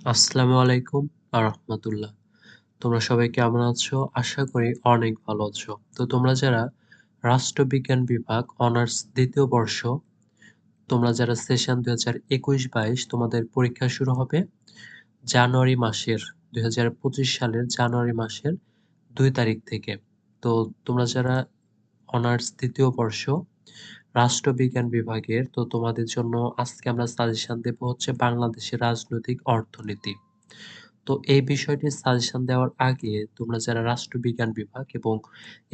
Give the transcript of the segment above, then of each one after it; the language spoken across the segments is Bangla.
আসসালামু আলাইকুম আরহামাতুল্লাহ তোমরা সবাই কেমন আছো? আশা করি অনেক ভালো আছো। তো তোমরা যারা রাষ্ট্রবিজ্ঞান বিভাগ অনার্স দ্বিতীয় বর্ষ, তোমরা যারা সেশন দুই হাজার একুশ বাইশ তোমাদের পরীক্ষা শুরু হবে জানুয়ারি মাসের, দুই হাজার পঁচিশ সালের জানুয়ারি মাসের দুই তারিখ থেকে। তো তোমরা যারা অনার্স দ্বিতীয় বর্ষ রাষ্ট্রবিজ্ঞান বিভাগের, তো তোমাদের জন্য আজকে আমরা সাজেশন দেব হচ্ছে বাংলাদেশের রাজনৈতিক অর্থনীতি। তো এই বিষয়টি সাজেশন দেওয়ার আগে তোমরা যারা রাষ্ট্রবিজ্ঞান বিভাগ এবং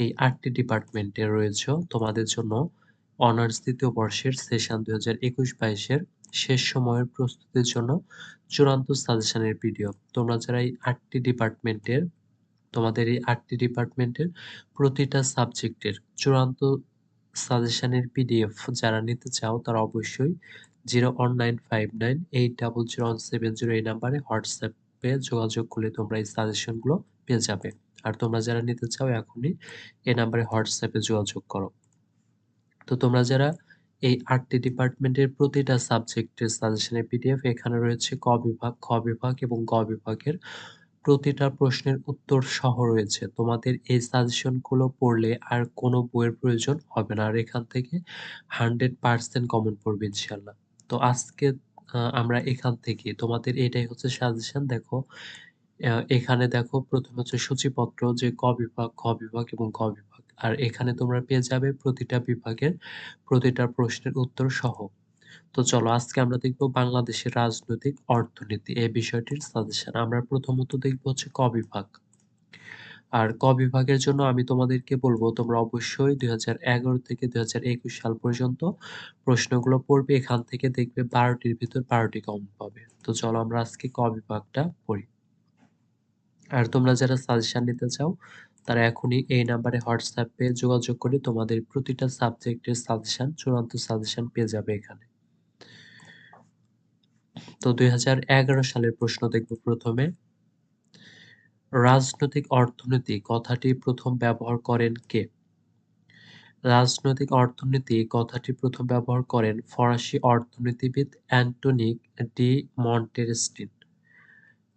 এই আটটি ডিপার্টমেন্টে রয়েছে, তোমাদের জন্য অনার্স দ্বিতীয় বর্ষের সেশন দুই হাজার একুশ বাইশের শেষ সময়ের প্রস্তুতির জন্য চূড়ান্ত সাজেশনের ভিডিও তোমরা যারা এই আটটি ডিপার্টমেন্টের তোমাদের এই আটটি ডিপার্টমেন্টের প্রতিটা সাবজেক্টের চূড়ান্ত সাজেশনের পিডিএফ যারা নিতে চাও, তারা অবশ্যই zero one nine five nine eight double zero one seven zero এই নাম্বারে হোয়াটসঅ্যাপে যোগাযোগ করলে তোমরা এই সাজেশনগুলো পেয়ে যাবে। আর তোমরা যারা নিতে চাও, এখনই এই নাম্বারে হোয়াটসঅ্যাপে যোগাযোগ করো। তো তোমরা যারা এই আটটি ডিপার্টমেন্টের প্রতিটা সাবজেক্টের সাজেশনের পিডিএফ, এখানে রয়েছে ক বিভাগ, খ বিভাগ এবং গ বিভাগের প্রতিটা প্রশ্নের উত্তর সহ রয়েছে। তোমাদের এই সাজেশনগুলো পড়লে আর কোনো বইয়ের প্রয়োজন হবে না। আর এখান থেকে হান্ড্রেড পার্সেন্ট কমন পড়বে ইনশাল্লাহ তো আজকে আমরা এখান থেকে তোমাদের এটাই হচ্ছে সাজেশন দেখো এখানে দেখো, প্রথমে হচ্ছে সূচিপত্র যে ক বিভাগ খ বিভাগ এবং ক বিভাগ। আর এখানে তোমরা পেয়ে যাবে প্রতিটা বিভাগের প্রতিটা প্রশ্নের উত্তর সহ। তো চলো, আজকে আমরা দেখব বাংলাদেশের রাজনৈতিক অর্থনীতি এই বিষয়টির সাজেশন আমরা প্রথমত দেখব হচ্ছে ক বিভাগ। আর ক বিভাগের জন্য আমি তোমাদেরকে বলব, তোমরা অবশ্যই দুই হাজার এগারো থেকে দুই হাজার একুশ সাল পর্যন্ত প্রশ্নগুলো পড়বে। এখান থেকে দেখবে বারোটির ভিতর বারোটি কম পাবে। তো চলো, আমরা আজকে ক বিভাগটা পড়ি। আর তোমরা যারা সাজেশন নিতে চাও, তারা এখনই এই নাম্বারে হোয়াটসঅ্যাপে যোগাযোগ করে তোমাদের প্রতিটা সাবজেক্টের সাজেশন চূড়ান্ত সাজেশন পেয়ে যাবে এখানে। তো দুই হাজার এগারো সালের প্রশ্ন দেখব প্রথমে। রাজনৈতিক অর্থনীতি কথাটি প্রথম ব্যবহার করেন কে? রাজনৈতিক অর্থনীতি কথাটি প্রথম ব্যবহার করেন ফরাসি অর্থনীতিবিদ অ্যান্টনিক ডি মন্টেরস্টিন।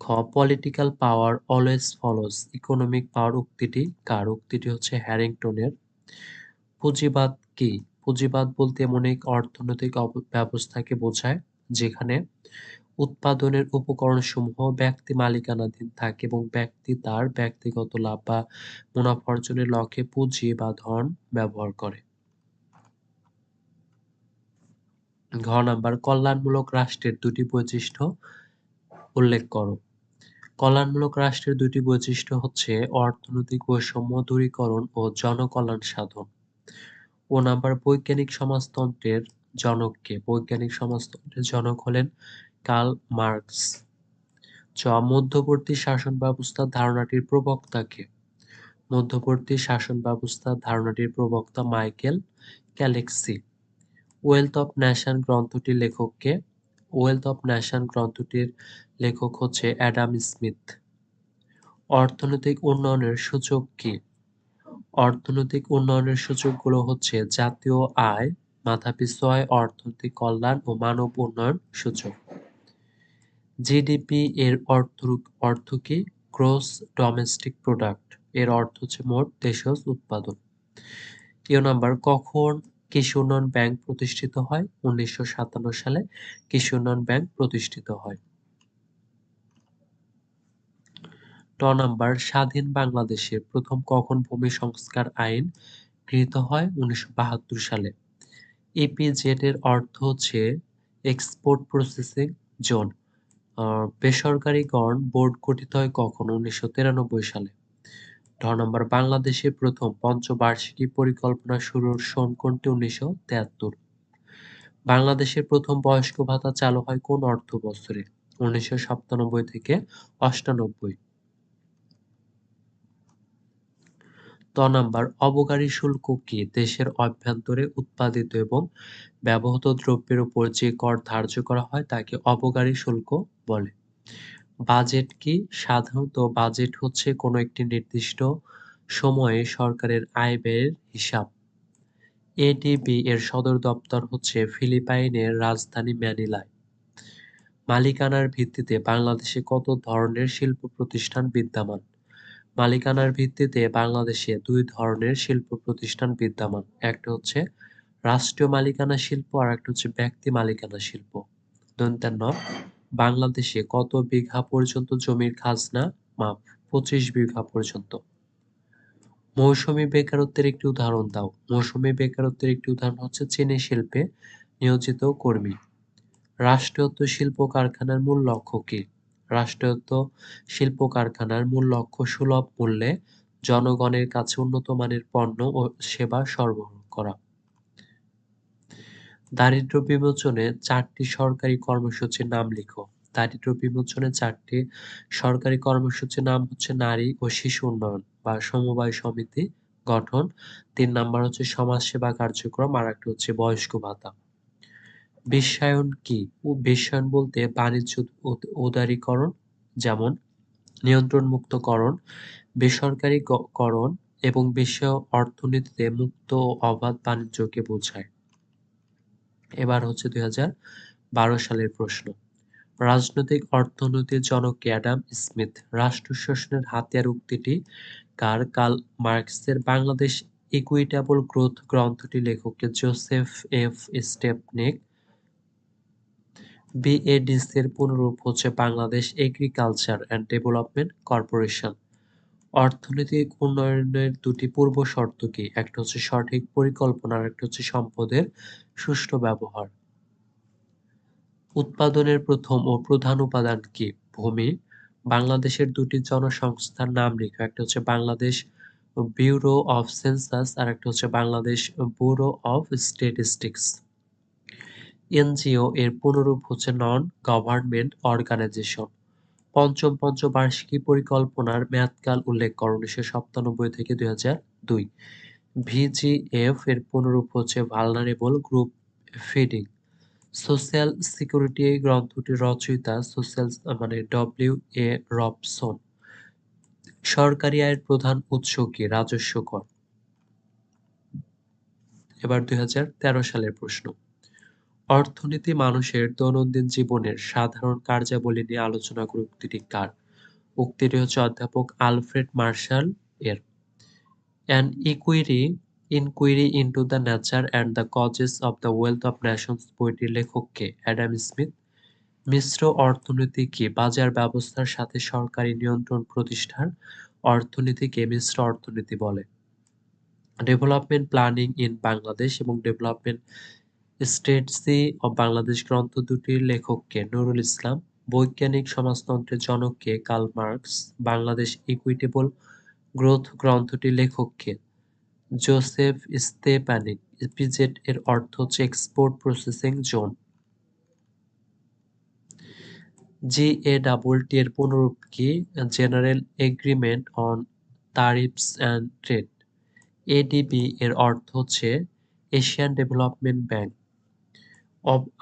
খ, political power always follows, economic power উক্তিটি কার? উক্তিটি হচ্ছে হ্যারিংটনের। পুঁজিবাদ কি? পুঁজিবাদ বলতে এমন এক অর্থনৈতিক ব্যবস্থাকে বোঝায় যেখানে উৎপাদনের উপকরণসমূহ ব্যক্তি মালিকানাধীন থাকে এবং ব্যক্তি তার ব্যক্তিগত লাভ বা মুনাফা অর্জনের লক্ষ্যে পুঁজি বা ধন ব্যবহার করে। ঘ নাম্বার, কল্যাণমূলক রাষ্ট্রের দুটি বৈশিষ্ট্য উল্লেখ করো। কল্যাণমূলক রাষ্ট্রের দুটি বৈশিষ্ট্য হচ্ছে অর্থনৈতিক বৈষম্য, দূরীকরণ ও জনকল্যাণ সাধন। ও নাম্বার, বৈজ্ঞানিক সমাজতন্ত্রের জনককে, বৈজ্ঞানিক সমাজতন্ত্রের জনক হলেন কার্ল মার্কস, চ, মধ্যবর্তী শাসন ব্যবস্থা ধারণাটির প্রবক্তাকে, মধ্যবর্তী শাসন ব্যবস্থা ধারণাটির প্রবক্তা Michael Kalecki, wealth of nation গ্রন্থটির লেখককে, ওয়েলথ অফ ন্যাশন গ্রন্থটির লেখক হচ্ছে অ্যাডাম স্মিথ। অর্থনৈতিক উন্নয়নের সূচক কি? অর্থনৈতিক উন্নয়নের সূচকগুলো হচ্ছে জাতীয় আয় মাথাপিছু আয় অর্থনৈতিক কল্যাণ ও মানব উন্নয়ন সূচক। জিডিপি এর অর্থ অর্থ কি গ্রোস ডোমেস্টিক প্রোডাক্ট, এর অর্থ হচ্ছে মোট দেশজ উৎপাদন। ইউ নাম্বার, কখন কৃষি উন্নয়ন ব্যাংক প্রতিষ্ঠিত হয়? উনিশশো সাতান্ন সালে কৃষি উন্নয়ন ব্যাংক প্রতিষ্ঠিত হয়। ট নাম্বার, স্বাধীন বাংলাদেশের প্রথম কখন ভূমি সংস্কার আইন গৃহীত হয়? উনিশশো বাহাত্তর সালে। ইপিজেড এর অর্থ হচ্ছে এক্সপোর্ট প্রসেসিং জোন বেসরকারীকরণ বোর্ড গঠিত হয় কখন? উনিশশো তিরানব্বই সালে। ঢ নম্বর, বাংলাদেশের প্রথম পঞ্চবার্ষিকী পরিকল্পনা শুরুর সন কোনটি? উনিশশো তেয়াত্তর বাংলাদেশের প্রথম বয়স্ক ভাতা চালু হয় কোন অর্থ বছরে উনিশশো সাতানব্বই থেকে অষ্টানব্বই। নাম্বার অবকারী শুল্ক কি দেশের অভ্যন্তরে উৎপাদিত এবং ব্যবহৃত দ্রব্যের উপর যে কর ধার্য করা হয় তাকে অবকারী শুল্ক বলে। বাজেট কি? সাধারণত বাজেট হচ্ছে কোনো একটি নির্দিষ্ট সময়ে সরকারের আয় ব্যয়ের হিসাব এডিবি এর সদর দপ্তর হচ্ছে ফিলিপাইনের রাজধানী ম্যানিলায়। মালিকানার ভিত্তিতে বাংলাদেশে কত ধরনের শিল্প প্রতিষ্ঠান বিদ্যমান? মালিকানার ভিত্তিতে বাংলাদেশে দুই ধরনের শিল্প প্রতিষ্ঠান বিদ্যমান। একটা হচ্ছে রাষ্ট্রীয় মালিকানা শিল্প আর একটা হচ্ছে ব্যক্তি মালিকানা শিল্প। দন্তান্ন বাংলাদেশে কত বিঘা পর্যন্ত জমির খাজনা? মাপ, পঁচিশ বিঘা পর্যন্ত। মৌসুমী বেকারত্বের একটি উদাহরণ দাও। মৌসুমী বেকারত্বের একটি উদাহরণ হচ্ছে চিনি শিল্পে নিয়োজিত কর্মী। রাষ্ট্রায়ত্ত শিল্প কারখানার মূল লক্ষ্য কি? রাষ্ট্রায়ত্ত শিল্প কারখানার মূল লক্ষ্য সুলভ মূল্যে জনগণের কাছে উন্নত মানের পণ্য ও সেবা সরবরাহ করা। দারিদ্র বিমোচনে চারটি সরকারি কর্মসূচির নাম লিখো। দারিদ্র বিমোচনে চারটি সরকারি কর্মসূচির নাম হচ্ছে নারী ও শিশু উন্নয়ন বা সমবায় সমিতি গঠন। তিন নাম্বার হচ্ছে সমাজসেবা কার্যক্রম। আর একটা হচ্ছে বয়স্ক ভাতা। বিশ্বায়ন কি? ও বিশ্বায়ন বলতে বাণিজ্য উদারীকরণ, যেমন নিয়ন্ত্রণ মুক্তকরণ বেসরকারীকরণ এবং বিশ্ব অর্থনীতিতে মুক্ত ও অবাধ বাণিজ্যকে বোঝায়। এবার হচ্ছে দুই হাজার বারো সালের প্রশ্ন। রাজনৈতিক অর্থনীতির জনক অ্যাডাম স্মিথ রাষ্ট্র শাসনের হাতিয়ার উক্তিটি কার? কাল মার্কসের বাংলাদেশ ইকুইটেবল গ্রোথ গ্রন্থটি লেখককে জোসেফ এফ স্টেপনিক বিএডিসির পুনরূপ হচ্ছে Bangladesh agriculture and development corporation. অর্থনৈতিক উন্নয়নের দুটি পূর্ব শর্ত কি? একটা হচ্ছে সঠিক পরিকল্পনা আর একটা হচ্ছে সম্পদের সুষ্ঠু ব্যবহার। উৎপাদনের প্রথম ও প্রধান উপাদান কি? ভূমি। বাংলাদেশের দুটি জনসংস্থার নাম লিখো, একটা হচ্ছে বাংলাদেশ ব্যুরো অফ সেন্সাস আর একটা হচ্ছে Bangladesh bureau of statistics. NGO এর পুনরূপ হচ্ছে নন গভর্নমেন্ট অর্গানাইজেশন। পঞ্চম পঞ্চবার্ষিকী পরিকল্পনার মেয়াদকাল উল্লেখ করো, উনিশশো সাতানব্বই থেকে দুই হাজার দুই। ভিজিএফ এর পুনরূপ হচ্ছে vulnerable group feeding. Social security গ্রন্থটির রচয়িতা সোশ্যাল মানে ডব্লিউ এ রবসন। সরকারি আয়ের প্রধান উৎস কি? রাজস্ব কর। এবার দুই হাজার তেরো সালের প্রশ্ন। অর্থনীতি মানুষের দৈনন্দিন জীবনের সাধারণ কার্যাবলী নিয়ে আলোচনা করে উক্তিটি কার? উক্তিটি হচ্ছে অধ্যাপক আলফ্রেড মার্শাল এর। An inquiry inquiry into the nature and the causes of the wealth of nations বইটির লেখককে অ্যাডাম স্মিথ মিশ্র অর্থনীতি কি? বাজার ব্যবস্থার সাথে সরকারি নিয়ন্ত্রণ প্রতিষ্ঠান অর্থনীতিকে মিশ্র অর্থনীতি বলে। ডেভেলপমেন্ট প্ল্যানিং ইন বাংলাদেশ এবং ডেভেলপমেন্ট স্টেটসি অব বাংলাদেশ গ্রন্থ দুটির লেখককে নুরুল ইসলাম, বৈজ্ঞানিক সমাজতন্ত্রের জনককে Karl Marx, Bangladesh equitable growth গ্রন্থটির লেখককে জোসেফ স্তেপানিক ইপিজেড এর অর্থ হচ্ছে export processing zone G A double T এর পুনরূপ কি general agreement on tariffs and trade ADB এর অর্থ হচ্ছে এশিয়ান ডেভেলপমেন্ট ব্যাংক।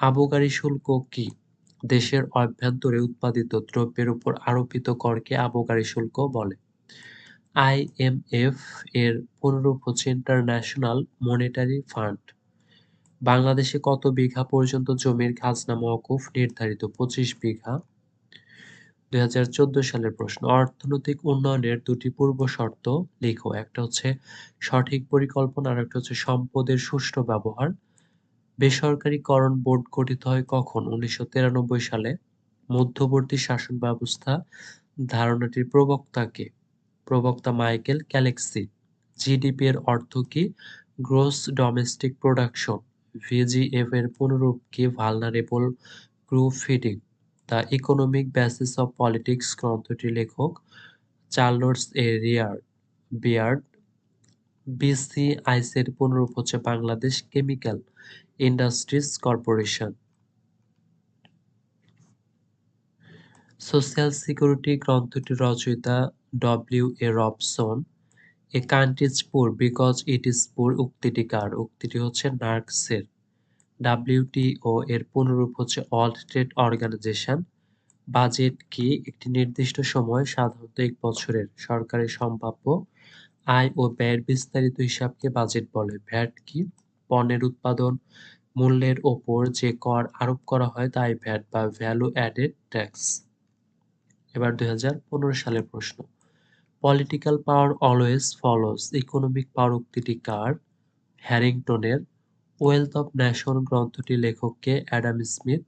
আবগারি শুল্ক কি? দেশের অভ্যন্তরে উৎপাদিত দ্রব্যের উপর আরোপিত করকে আবগারি শুল্ক বলে। আইএমএফ এর পুনরূপ হচ্ছে ইন্টারন্যাশনাল মনিটারি ফান্ড। বাংলাদেশে কত বিঘা পর্যন্ত জমির খাজনা মওকুফ নির্ধারিত? পঁচিশ বিঘা। দুই হাজার চোদ্দ সালের প্রশ্ন, অর্থনৈতিক উন্নয়নের দুটি পূর্ব শর্ত লিখো। একটা হচ্ছে সঠিক পরিকল্পনা আর একটা হচ্ছে সম্পদের সুষ্ঠু ব্যবহার। বেসরকারীকরণ বোর্ড গঠিত হয় কখন? উনিশশো তিরানব্বই সালে। মধ্যবর্তী শাসন ব্যবস্থা ধারণাটির প্রবক্তা কে? প্রবক্তা মাইকেল ক্যালেক্সি। জিডিপি এর অর্থ কি? Gross domestic production. ভিজিএফ এর পুনরূপ কি? Vulnerable group feeding. The economic basis of politics গ্রন্থটির লেখক চার্লস এ রিয়ার্ড বিয়ার্ড। বিসিআইসি এর পুনরূপ হচ্ছে Bangladesh chemical industries corporation. Social security গ্রন্থটির রচয়িতা W A Robson. A country is poor, because it is poor উক্তিটি কার? উক্তিটি হচ্ছে নার্কসের। ডাব্লিউটিও এর পুনরূপ হচ্ছে অল ট্রেড অর্গানাইজেশন। বাজেট কি? একটি নির্দিষ্ট সময়, সাধারণত এক বছরের। সরকারের সম্ভাব্য আয় ও ব্যয়ের বিস্তারিত হিসাবকে বাজেট বলে। ভ্যাট কি? পণ্যের উৎপাদন, মূল্যের ওপর যে কর আরোপ করা হয় তাই ভ্যাট বা ভ্যালু অ্যাডেড ট্যাক্স এবার দু হাজার পনেরো সালের প্রশ্ন। Political power always follows economic power উক্তিটি কার? হ্যারিংটনের ওয়েলথ অফ ন্যাশন গ্রন্থটি লেখককে অ্যাডাম স্মিথ।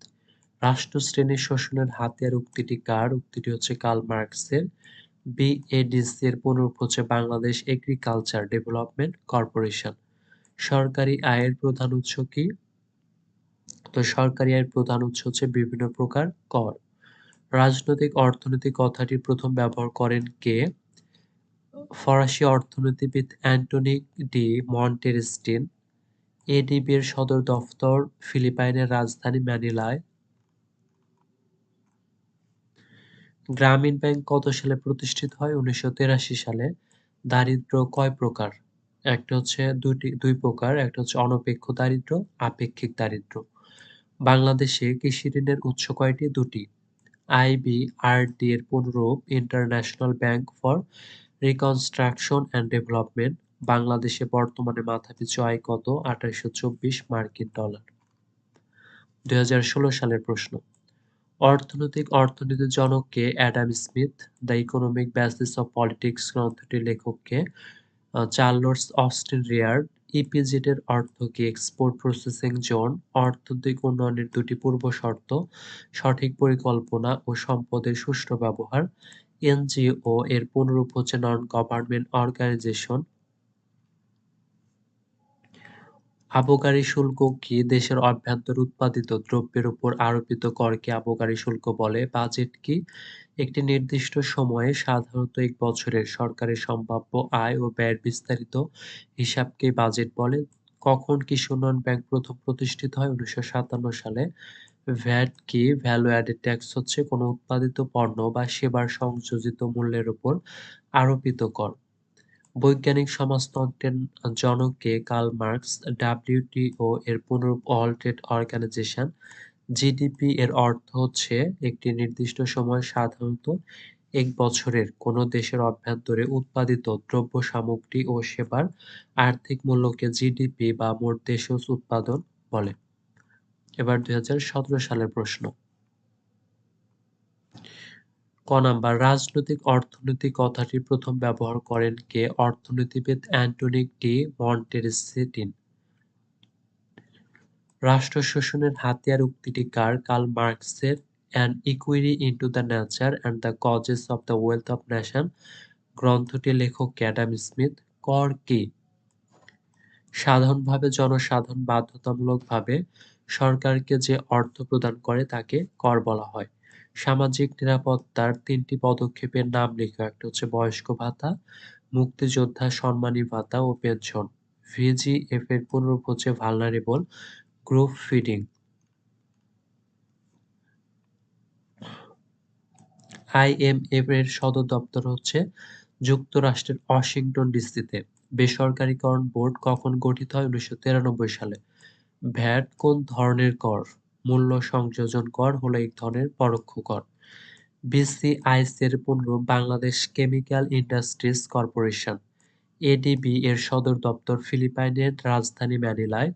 রাষ্ট্রশ্রেণীর শোষণের হাতিয়ার উক্তিটি কার? উক্তিটি হচ্ছে কার্ল মার্কসের। বিএডিসি এর পুনরূপ হচ্ছে বাংলাদেশ এগ্রিকালচার ডেভেলপমেন্ট কর্পোরেশন সরকারি আয়ের প্রধান উৎস কি? তো সরকারি আয়ের প্রধান উৎস হচ্ছে বিভিন্ন প্রকার কর। রাজনৈতিক অর্থনৈতিক কথাটি প্রথম ব্যবহার করেন কে? ফরাসি অর্থনীতিবিদ অ্যান্টনি ডি মন্টেরিস্টিন। এডিবি এর সদর দফতর ফিলিপাইনের রাজধানী ম্যানিলায়। গ্রামীণ ব্যাংক কত সালে প্রতিষ্ঠিত হয়? উনিশশো সালে। দারিদ্র কয় প্রকার? একটা হচ্ছে দুটি দুই প্রকার। একটা হচ্ছে অনপেক্ষ দারিদ্র আপেক্ষিক দারিদ্র বাংলাদেশে কৃষি ঋণের উৎস কয়টি? দুটি। আইবিআরডি এর পুনরূপ international bank for reconstruction and development. বাংলাদেশে বর্তমানে মাথাপিছু আয় কত? আঠাশশো চব্বিশ মার্কিন ডলার। দুই হাজার ষোলো সালের প্রশ্ন। অর্থনৈতিক অর্থনীতির জনককে Adam Smith, the economic basis of politics গ্রন্থটির লেখককে চার্লস অস্টিন রিয়ার্ড ইপিজেড এর অর্থ কি এক্সপোর্ট প্রসেসিং জোন, অর্থনৈতিক উন্নয়নের দুটি পূর্ব শর্ত, সঠিক পরিকল্পনা ও সম্পদের সুষ্ঠু ব্যবহার, এনজিও এর পুনরূপ হচ্ছে নন গভর্নমেন্ট অর্গানাইজেশন আবগারি শুল্ক কি দেশের অভ্যন্তরে উৎপাদিত দ্রব্যের উপর আরোপিত করকে আবগারি শুল্ক বলে? বাজেট কি? একটি নির্দিষ্ট সময়ে সাধারণত এক বছরের সরকারের সম্ভাব্য আয় ও ব্যয়ের বিস্তারিত হিসাবকে বাজেট বলে? কখন কৃষি উন্নয়ন ব্যাংক প্রথম প্রতিষ্ঠিত হয়? উনিশশো সাতান্ন সালে ভ্যাট কি ভ্যালু অ্যাডেড ট্যাক্স হচ্ছে? কোনো উৎপাদিত পণ্য বা সেবার সংযোজিত মূল্যের উপর আরোপিত কর। বৈজ্ঞানিক সমাজতন্ত্রের জনক কে কার্ল মার্কস, ডাব্লিউটিও এর পুনরূপ ওয়ার্ল্ড অর্গানাইজেশন, জিডিপি এর অর্থ হচ্ছে একটি নির্দিষ্ট সময় সাধারণত এক বছরের কোনো দেশের অভ্যন্তরে উৎপাদিত দ্রব্য সামগ্রী ও সেবার আর্থিক মূল্যকে জিডিপি বা মোট দেশজ উৎপাদন বলে। এবার দুই হাজার সতেরো সালের প্রশ্ন। ক নাম্বার রাজনৈতিক অর্থনীতি কথাটি প্রথম ব্যবহার করেন কে অর্থনীতিবিদ অ্যান্টনি ডি মন্টেরসেটিন। রাষ্ট্র শোষণের হাতিয়ার উক্তিটি কার? কার্ল মার্কসের an inquiry into the nature and the causes of the wealth of nation গ্রন্থটি লেখক ক্যাডাম স্মিথ। কর কি? সাধারণভাবে, জনসাধারণ বাধ্যতামূলকভাবে সরকারকে যে অর্থ প্রদান করে তাকে কর বলা হয়। সামাজিক নিরাপত্তার তিনটি পদক্ষেপের নাম লেখো। একটা হচ্ছে বয়স্ক ভাতা, মুক্তিযোদ্ধা সম্মানী ভাতা ও পেনশন। ভিজিএফ এর পুনরূপ হচ্ছে ভালনারেবল গ্রুপ ফিডিং আইএমএফ এর সদর দপ্তর হচ্ছে যুক্তরাষ্ট্রের ওয়াশিংটন ডিসিতে। বেসরকারীকরণ বোর্ড কখন গঠিত হয়? উনিশশো তিরানব্বই সালে। ভ্যাট কোন ধরনের কর? মূল্য সংযোজন কর হলো এক ধরনের পরোক্ষ কর। বিসিআইসি এর পুনরূপ Bangladesh chemical industries corporation, ADB এর সদর দপ্তর ফিলিপাইনের রাজধানী ম্যানিলায়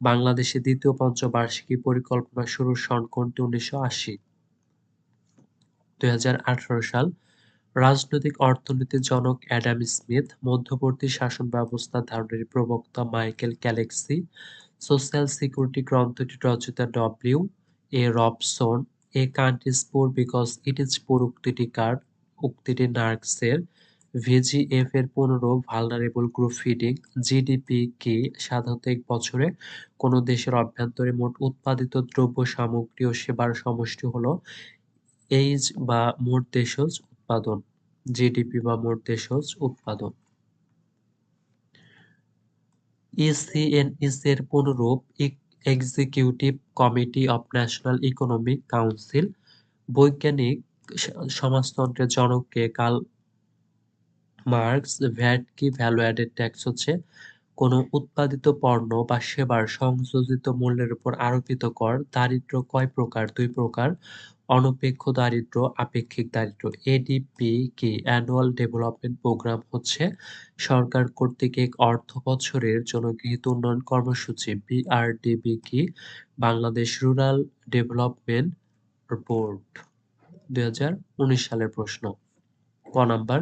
বাংলাদেশে দ্বিতীয় পঞ্চবার্ষিকী পরিকল্পনা শুরুর সন উনিশশো আশি। দুই সাল রাজনৈতিক অর্থনীতির জনক অ্যাডাম স্মিথ, মধ্যবর্তী শাসন ব্যবস্থা ধারণের প্রবক্তা মাইকেল ক্যালেক্সি, সোশ্যাল সিকিউরিটি গ্রন্থটি রচিতা W A Robson, a country is poor because it is poor উক্তিটি কার উক্তিটি নার্কসের, ভিজিএফ এর পুনরূপ ভালনারেবল গ্রুপ ফিডিং, জিডিপি কি সাধারণত এক বছরে কোনো দেশের অভ্যন্তরে মোট উৎপাদিত দ্রব্য সামগ্রী ও সেবার সমষ্টি হলো এইচ বা মোট দেশজ উৎপাদন, জিডিপি বা মোট দেশজ উৎপাদন। ইসিএনইসি এর পুনরূপ executive committee of national economic council বৈজ্ঞানিক সমাজতন্ত্রের জনককে কাল মার্কস ভ্যাট কি ভ্যালু অ্যাডেড ট্যাক্স হচ্ছে, কোনো উৎপাদিত পণ্য বা সেবার সংযোজিত মূল্যের উপর আরোপিত কর দারিদ্র কয় প্রকার? দুই প্রকার। অনপেক্ষ দারিদ্র, আপেক্ষিক দারিদ্র এডিপি কি অ্যানুয়াল ডেভেলপমেন্ট প্রোগ্রাম হচ্ছে সরকার কর্তৃক এক অর্থ বছরের জন্য গৃহীত উন্নয়ন কর্মসূচি বিআরডিবি কি? বাংলাদেশ রুরাল ডেভেলপমেন্ট বোর্ড দু হাজার উনিশ সালের প্রশ্ন। ক number,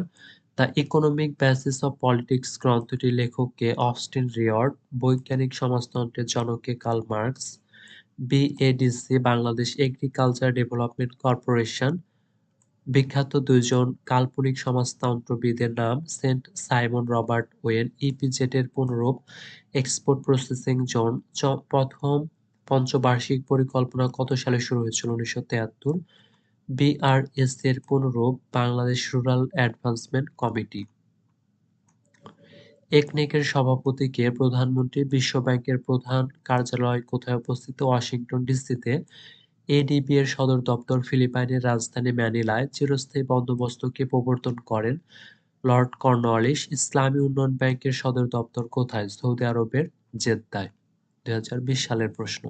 the economic basis of politics গ্রন্থটির লেখককে অস্টিন রিয়র্ড, বৈজ্ঞানিক সমাজতন্ত্রের জনকে Karl Marx. BADC Bangladesh agriculture development corporation বিখ্যাত দুইজন কাল্পনিক সমাজতন্ত্রবিদের নাম Saint Simon Robert Owen EPZ এর পুনরূপ এক্সপোর্ট প্রসেসিং জোন প্রথম পঞ্চবার্ষিক পরিকল্পনা কত সালে শুরু হয়েছিল উনিশশো তেয়াত্তর? বিআরএস এর পুনরূপ বাংলাদেশ রুরাল অ্যাডভান্সমেন্ট কমিটি একনেকের সভাপতি কে প্রধানমন্ত্রী বিশ্ব ব্যাংকের প্রধান কার্যালয় কোথায় অবস্থিত? ওয়াশিংটন ডিসিতে। এডিবি এর সদর দপ্তর ফিলিপাইনের রাজধানী ম্যানিলায় চিরস্থায়ী বন্দোবস্ত কে প্রবর্তন করেন লর্ড কর্নওয়ালিস ইসলামী উন্নয়ন ব্যাংকের সদর দপ্তর কোথায়? সৌদি আরবের জেদ্দায়। দুই হাজার বিশ সালের প্রশ্ন।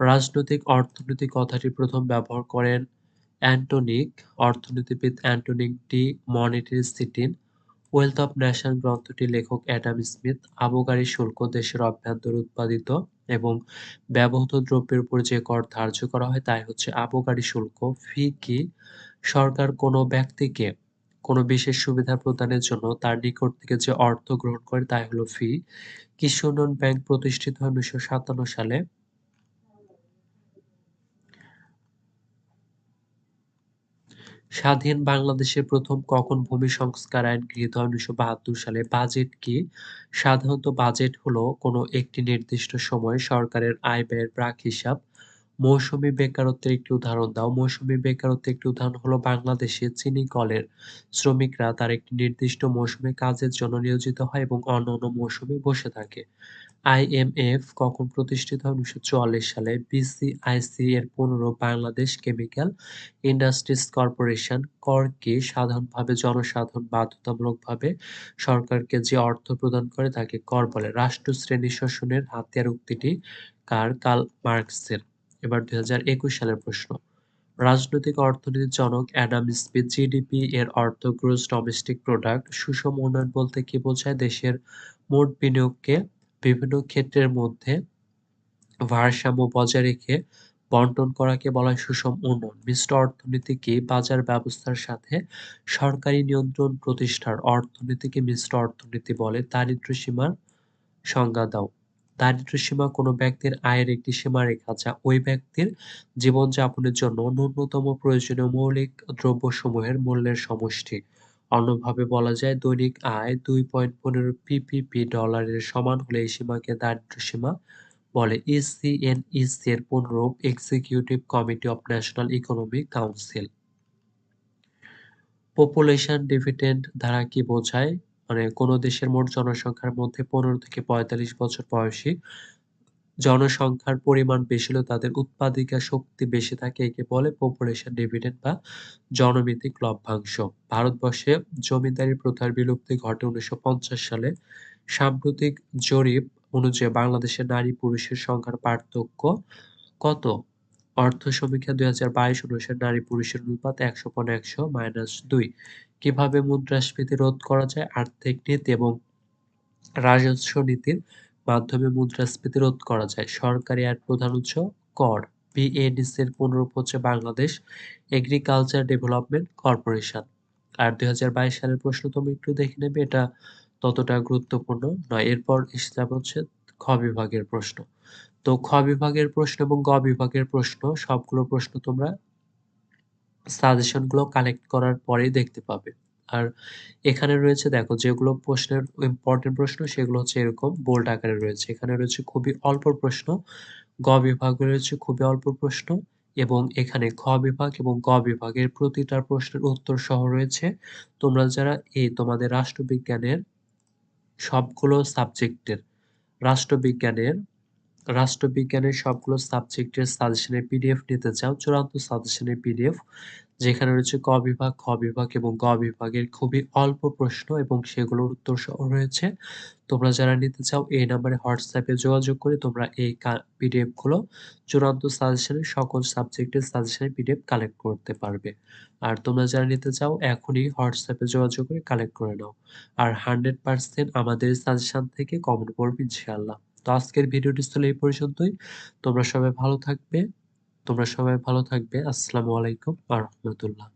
রাজনৈতিক অর্থনীতি কথাটি প্রথম ব্যবহার করেন অ্যান্টনিক। অর্থনীতিবিদ অ্যান্টনিক টি ডি মনিটেরিস্টিন ওয়েলথ অফ নেশন গ্রন্থটি লেখক অ্যাডাম স্মিথ আবগারি শুল্ক দেশের অভ্যন্তরে উৎপাদিত এবং ব্যবহৃত দ্রব্যের উপর যে কর ধার্য করা হয় তাই হচ্ছে আবগারি শুল্ক। ফি কি? সরকার কোনো ব্যক্তিকে কোনো বিশেষ সুবিধা প্রদানের জন্য তার নিকট থেকে যে অর্থ গ্রহণ করে তাই হলো ফি। কৃষি উন্নয়ন ব্যাংক প্রতিষ্ঠিত হয় উনিশশো সাতান্ন সালে। স্বাধীন বাংলাদেশের প্রথম কখন ভূমি সংস্কার আইন গৃহীত হয় উনিশশো বাহাত্তর সালে? বাজেট কি? সাধারণত বাজেট হলো কোনো একটি নির্দিষ্ট সময়ে সরকারের আয় ব্যয়ের প্রাক হিসাব। মৌসুমী বেকারত্বের একটি উদাহরণ দাও। মৌসুমী বেকারত্বের একটি উদাহরণ হলো বাংলাদেশে চিনি কলের শ্রমিকরা তার একটি নির্দিষ্ট মৌসুমে কাজের জন্য নিয়োজিত হয় এবং অন্য অন্য মৌসুমে বসে থাকে। আইএমএফ কখন প্রতিষ্ঠিত হয়? উনিশশো চুয়াল্লিশ সালে বিসিআইসি এর পনেরো বাংলাদেশ কেমিক্যাল ইন্ডাস্ট্রিজ কর্পোরেশন করকে সাধারণভাবে জনসাধারণ বাধ্যতামূলকভাবে সরকারকে যে অর্থ প্রদান করে তাকে কর বলে। রাষ্ট্র শ্রেণি শোষণের হাতিয়ার উক্তিটি কার? কাল মার্কসের। এবার দুই হাজার একুশ সালের প্রশ্ন। রাজনৈতিক অর্থনীতির জনক অ্যাডাম স্মিথ জিডিপি এর অর্থ গ্রোস ডোমেস্টিক প্রোডাক্ট সুষম উন্নয়ন বলতে কি বোঝায়? দেশের মোট বিনিয়োগকে বিভিন্ন ক্ষেত্রের মধ্যে ভারসাম্য বজায় রেখে বন্টন করাকে বলা হয় সুষম উন্নয়ন। মিশ্র অর্থনীতিকে বাজার ব্যবস্থার সাথে সরকারি নিয়ন্ত্রণ প্রতিষ্ঠার অর্থনীতিকে মিশ্র অর্থনীতি বলে। দারিদ্র সীমার সংজ্ঞা দাও। দারিদ্র সীমা কোনো ব্যক্তির আয়ের একটি সীমারেখা যা ওই ব্যক্তির জীবনযাপনের জন্য ন্যূনতম প্রয়োজনীয় মৌলিক দ্রব্যসমূহের মূল্যের সমষ্টি। অন্যভাবে বলা যায় দৈনিক আয় দুই পয়েন্ট পনেরো পিপিপি ডলারের সমান হলে এই সীমাকে দারিদ্র সীমা বলে ইসিএনইসি এর পুনরূপ executive committee of national economic council population dividend দ্বারা কি বোঝায়? মানে কোনো দেশের মোট জনসংখ্যার মধ্যে পনেরো থেকে পঁয়তাল্লিশ বছর বয়সী জনসংখ্যার পরিমাণ বেশি হলে তাদের উৎপাদিকা শক্তি বেশি থাকে, একে বলে পপুলেশন ডিভিডেন্ড বা জনমিতিক লভ্যাংশ। ভারতবর্ষে জমিদারি প্রথার বিলুপ্তি ঘটে উনিশশো পঞ্চাশ সালে। সাম্প্রতিক জরিপ অনুযায়ী বাংলাদেশের নারী পুরুষের সংখ্যার পার্থক্য কত? অর্থ সমীক্ষা দুই হাজার বাইশ অনুসারে নারী পুরুষের অনুপাত একশো পনেরো একশো মাইনাস দুই। কীভাবে মুদ্রাস্ফীতি রোধ করা যায়? আর্থিক নীতি এবং রাজস্ব নীতির মাধ্যমে মুদ্রাস্ফীতি রোধ করা যায়। সরকারি আয়ের প্রধান উৎস কর। বিএডিসি এর পুনরূপ হচ্ছে বাংলাদেশ এগ্রিকালচার ডেভেলপমেন্ট কর্পোরেশন। আর দুই হাজার বাইশ সালের প্রশ্ন, তুমি একটু দেখে নেবে এটা ততটা গুরুত্বপূর্ণ নয়? এরপর যাবে হচ্ছে খ বিভাগের প্রশ্ন। তো খ বিভাগের প্রশ্ন এবং গ বিভাগের প্রশ্ন, সবগুলো প্রশ্ন তোমরা সাজেশনগুলো কালেক্ট করার পরেই দেখতে পাবে। আর এখানে রয়েছে, দেখো, যেগুলো প্রশ্নের ইম্পর্টেন্ট প্রশ্ন, সেগুলো হচ্ছে এরকম বোল্ড আকারে রয়েছে। এখানে রয়েছে খুবই অল্প প্রশ্ন, গ বিভাগে রয়েছে খুবই অল্প প্রশ্ন এবং এখানে খ বিভাগ এবং গ বিভাগের প্রতিটা প্রশ্নের উত্তর সহ রয়েছে। তোমরা যারা এই তোমাদের রাষ্ট্রবিজ্ঞানের সবগুলো সাবজেক্টের রাষ্ট্রবিজ্ঞানের রাষ্ট্রবিজ্ঞানের সবগুলো সাবজেক্টের সাজেশনের পিডিএফ নিতে চাও, চূড়ান্ত সাজেশনের পিডিএফ যেখানে রয়েছে ক বিভাগ, খ বিভাগ এবং গ বিভাগের খুবই অল্প প্রশ্ন এবং সেগুলোর উত্তর সহ রয়েছে। তোমরা যারা নিতে চাও, এই নাম্বারে হোয়াটসঅ্যাপে যোগাযোগ করে তোমরা এই পিডিএফগুলো চূড়ান্ত সাজেশনের সকল সাবজেক্টের সাজেশনের পিডিএফ কালেক্ট করতে পারবে। আর তোমরা যারা নিতে চাও, এখনই হোয়াটসঅ্যাপে যোগাযোগ করে কালেক্ট করে নাও। আর হান্ড্রেড পার্সেন্ট আমাদের সাজেশন থেকে কমন পড়বে, ইনশাআল্লাহ। তো আজকের ভিডিওটি ছিল এই পর্যন্তই। তোমরা সবাই ভালো থাকবে। তোমরা সবাই ভালো থাকবে। আসসালামু আলাইকুম আ রহমতুল্লাহ।